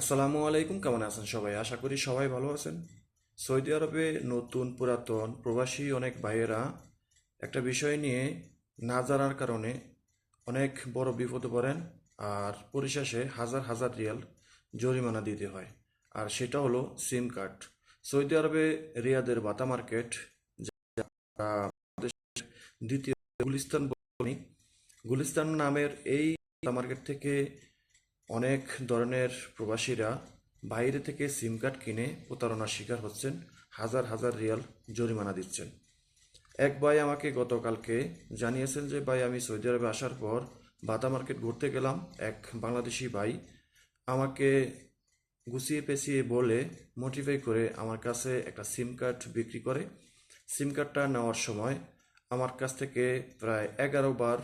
আসসালামু আলাইকুম, কেমন আছেন সবাই? আশা করি সবাই ভালো আছেন। সৌদি আরবে নতুন পুরাতন প্রবাসী অনেক ভাইয়েরা একটা বিষয় নিয়ে না জানার কারণে অনেক বড় বিপদে পড়েন আর পরিশেষে হাজার হাজার রিয়াল জরিমানা দিতে হয়। আর সেটা হলো সিম কার্ড। সৌদি আরবে রিয়াদের বাতা মার্কেট দ্বিতীয় গুলিস্তান গুলিস্তান নামের এই মার্কেট থেকে অনেক ধরনের প্রবাসীরা বাইরে থেকে সিম কার্ড কিনে প্রতারণার শিকার হচ্ছেন, হাজার হাজার রিয়াল জরিমানা দিচ্ছেন। এক ভাই আমাকে গতকালকে জানিয়েছেন যে, ভাই, আমি সৌদি আরবে আসার পর বাতা মার্কেট ঘুরতে গেলাম। এক বাংলাদেশি ভাই আমাকে গুছিয়ে পেঁচিয়ে বলে মোটিফাই করে আমার কাছে একটা সিম কার্ড বিক্রি করে। সিম কার্ডটা নেওয়ার সময় আমার কাছ থেকে প্রায় এগারো বার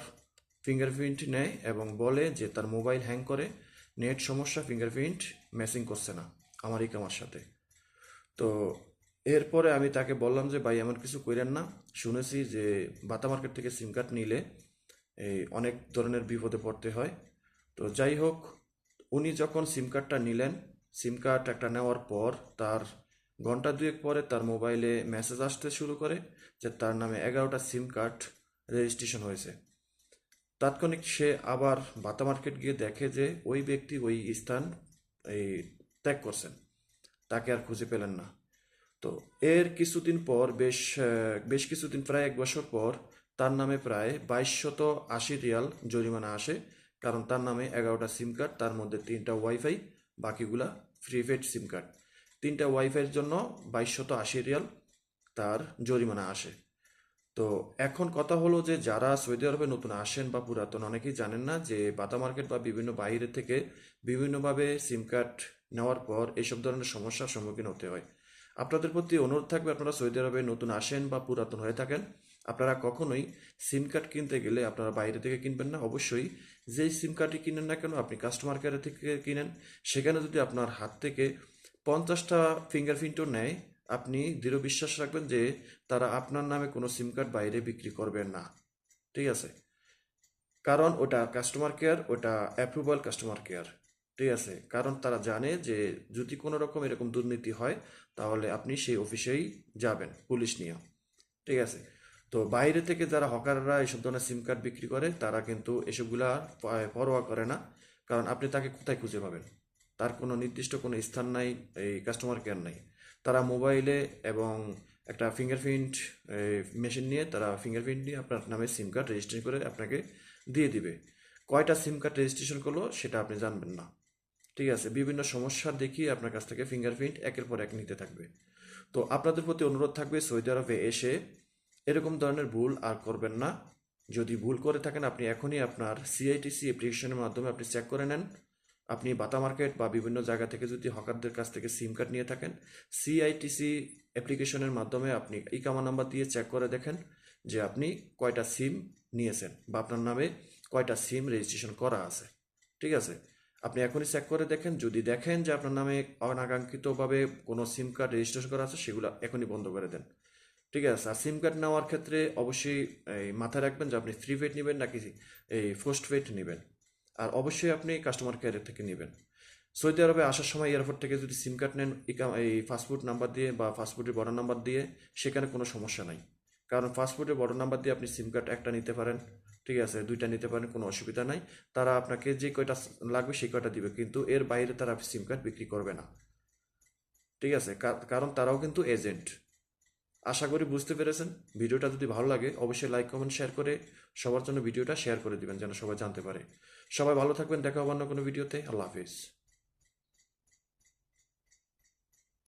ফিঙ্গারপ্রিন্ট নেয় এবং বলে যে, তার মোবাইল হ্যাং করে। নেট সমস্যা ফিঙ্গারপ্রিন্ট ম্যাচিং করছে না আমার ইকামার সাথে। তো এরপরে আমি তাকে বললাম যে, ভাই, এমন কিছু করেন না। শুনেছি যে বাতা মার্কেট থেকে সিম কার্ড নিলে এই অনেক ধরনের বিপদে পড়তে হয়। তো যাই হোক, উনি যখন সিম কার্ডটা নিলেন সিম কার্ড একটা নেওয়ার পর তার ঘণ্টা দুয়েক পরে তার মোবাইলে মেসেজ আসতে শুরু করে যে, তার নামে এগারোটা সিম কার্ড রেজিস্ট্রেশন হয়েছে। তাৎক্ষণিক সে আবার বাতা মার্কেট গিয়ে দেখে যে ওই ব্যক্তি ওই স্থান এই ত্যাগ করছেন। তাকে আর খুঁজে পেলেন না। তো এর কিছুদিন পর বেশ বেশ কিছুদিন প্রায় এক বছর পর তার নামে প্রায় বাইশশত আশি রিয়াল জরিমানা আসে, কারণ তার নামে এগারোটা সিম কার্ড, তার মধ্যে তিনটা ওয়াইফাই, বাকিগুলা প্রিপেড সিম কার্ড। তিনটা ওয়াইফাইয়ের জন্য বাইশশত আশি রিয়াল তার জরিমানা আসে। তো এখন কথা হলো যে যারা সৌদি আরবে নতুন আসেন বা পুরাতন, অনেকেই জানেন না যে বাতা মার্কেট বা বিভিন্ন বাইরে থেকে বিভিন্নভাবে সিম কার্ড নেওয়ার পর এইসব ধরনের সমস্যার সম্মুখীন হতে হয়। আপনাদের প্রতি অনুরোধ থাকবে আপনারা সৌদি আরবে নতুন আসেন বা পুরাতন হয়ে থাকেন, আপনারা কখনোই সিম কার্ড কিনতে গেলে আপনারা বাইরে থেকে কিনবেন না। অবশ্যই যেই সিম কার্ডই কিনেন না কেন, আপনি কাস্টমার কেয়ার থেকে কিনেন। সেখানে যদি আপনার হাত থেকে পঞ্চাশটা ফিঙ্গারপ্রিন্টও নেয় আপনি দৃঢ় বিশ্বাস রাখবেন যে তারা আপনার নামে কোনো সিম কার্ড বাইরে বিক্রি করবেন না। ঠিক আছে? কারণ ওটা কাস্টমার কেয়ার ওটা অ্যাপ্রুভাল কাস্টমার কেয়ার ঠিক আছে? কারণ তারা জানে যে যদি কোনো রকম এরকম দুর্নীতি হয়, তাহলে আপনি সেই অফিসেই যাবেন, পুলিশ নিয়ে। ঠিক আছে? তো বাইরে থেকে যারা হকাররা এসব ধরনের সিম কার্ড বিক্রি করে, তারা কিন্তু এসবগুলা পরোয়া করে না। কারণ আপনি তাকে কোথায় খুঁজে পাবেন? তার কোনো নির্দিষ্ট কোনো স্থান নাই, এই কাস্টমার কেয়ার নাই। তারা মোবাইলে এবং একটা ফিঙ্গারপ্রিন্ট মেশিন নিয়ে তারা ফিঙ্গারপ্রিন্ট নিয়ে আপনার নামে সিম কার্ড রেজিস্ট্রেশন করে আপনাকে দিয়ে দিবে। কয়টা সিম কার্ড রেজিস্ট্রেশন করল সেটা আপনি জানবেন না। ঠিক আছে? বিভিন্ন সমস্যা দেখিয়ে আপনার কাছ থেকে ফিঙ্গারপ্রিন্ট একের পর এক নিতে থাকবে। তো আপনাদের প্রতি অনুরোধ থাকবে সৌদি আরবে এসে এরকম ধরনের ভুল আর করবেন না। যদি ভুল করে থাকেন, আপনি এখনই আপনার সিআইটিসি অ্যাপ্লিকেশনের মাধ্যমে আপনি চেক করে নেন। আপনি বাতা মার্কেট বা বিভিন্ন জায়গা থেকে যদি হকারদের কাছ থেকে সিম কার্ড নিয়ে থাকেন সিআইটিসি অ্যাপ্লিকেশনের মাধ্যমে আপনি ইকামা নাম্বার দিয়ে চেক করে দেখেন যে আপনি কয়টা সিম নিয়েছেন বা আপনার নামে কয়টা সিম রেজিস্ট্রেশন করা আছে। ঠিক আছে? আপনি এখনই চেক করে দেখেন, যদি দেখেন যে আপনার নামে অনাকাঙ্ক্ষিতভাবে কোনো সিম কার্ড রেজিস্ট্রেশন করা আছে, সেগুলো এখনই বন্ধ করে দেন। ঠিক আছে? আর সিম কার্ড নেওয়ার ক্ষেত্রে অবশ্যই মাথায় রাখবেন যে আপনি ফ্রি পেড নেবেন নাকি এই পোস্ট পেড নেবেন। আর অবশ্যই আপনি কাস্টমার কেয়ারের থেকে নেবেন। সৌদি আরবে আসার সময় এয়ারপোর্ট থেকে যদি সিম কার্ড নেন এই ফাস্টফুড নাম্বার দিয়ে বা ফাস্টফুডের বড় নাম্বার দিয়ে, সেখানে কোনো সমস্যা নাই। কারণ ফাস্টফুডের বড় নাম্বার দিয়ে আপনি সিম কার্ড একটা নিতে পারেন, ঠিক আছে, দুইটা নিতে পারেন, কোনো অসুবিধা নাই। তারা আপনাকে যে কয়টা লাগবে সেই কয়টা দিবে, কিন্তু এর বাইরে তারা সিম কার্ড বিক্রি করবে না। ঠিক আছে কারণ তারাও কিন্তু এজেন্ট আশা করি বুঝতে পেরেছেন। ভিডিওটা যদি ভালো লাগে, অবশ্যই লাইক কমেন্ট শেয়ার করে সবার জন্য ভিডিওটা শেয়ার করে দিবেন, যেন সবাই জানতে পারে। সবাই ভালো থাকবেন, দেখা হবে অন্য কোনো ভিডিওতে। আল্লাহ হাফিজ।